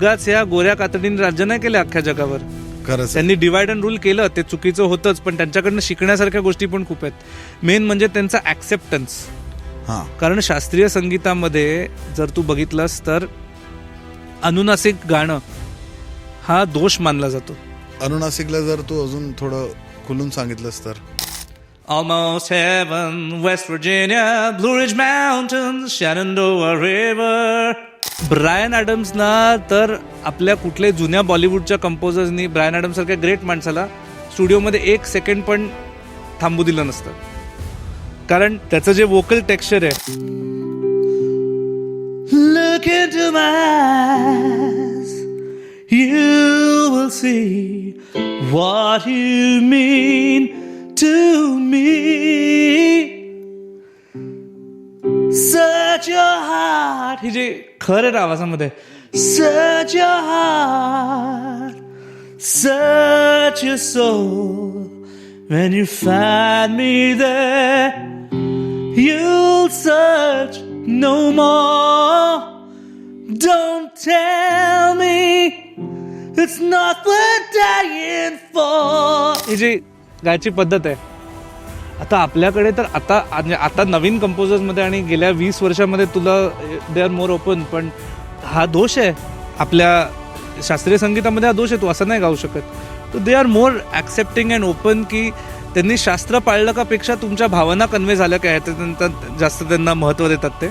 उगाच या गोऱ्या कातडीने राज्य नाही केले अख्ख्या जगावर. खरंच. त्यांनी डिवाइड अँड रूल केलं ते चुकीचं होतंच पण त्यांच्याकडनं शिकण्यासारख्या गोष्टी पण खूप आहेत. मेन म्हणजे त्यांचा ऍक्सेप्टन्स हां. कारण शास्त्रीय संगीतामध्ये जर तू बघितलंस तर अनुनासिक गाणं हा दोष मानला जातो. अनुनासिकला जर तू अजून थोडं खुलून सांगितलंस तर? Almost heaven, West Virginia, Blue Ridge Mountains, Shenandoah River. Brian ॲडम्सना तर आपल्या कुठल्याही जुन्या बॉलिवूडच्या कंपोजर्सनी ब्रायन ॲडम्ससारख्या ग्रेट माणसाला स्टुडिओमध्ये एक सेकंड पण थांबू दिलं नसतं. कारण त्याचं जे वोकल टेक्स्चर आहे. Look into my eyes, you will see what you mean to me. Search your heart. हे जे खर आहे आवाजामध्ये Search your heart. Search your soul. When you find me there, you'll search no more. Don't tell me it's not worth dying for. ही जी गायची पद्धत आहे आता आपल्याकडे तर आता म्हणजे आता नवीन कंपोजर्समध्ये आणि गेल्या वीस वर्षामध्ये तुला दे आर मोर ओपन पण हा दोष आहे. आपल्या शास्त्रीय संगीतामध्ये हा दोष आहे तू असं नाही गाऊ शकत. तर they are more accepting and open की त्यांनी शास्त्र पाळलं का पेक्षा तुमच्या भावना कन्वे झाल्या काय ते त्यांना जास्त त्यांना महत्त्व देतात ते.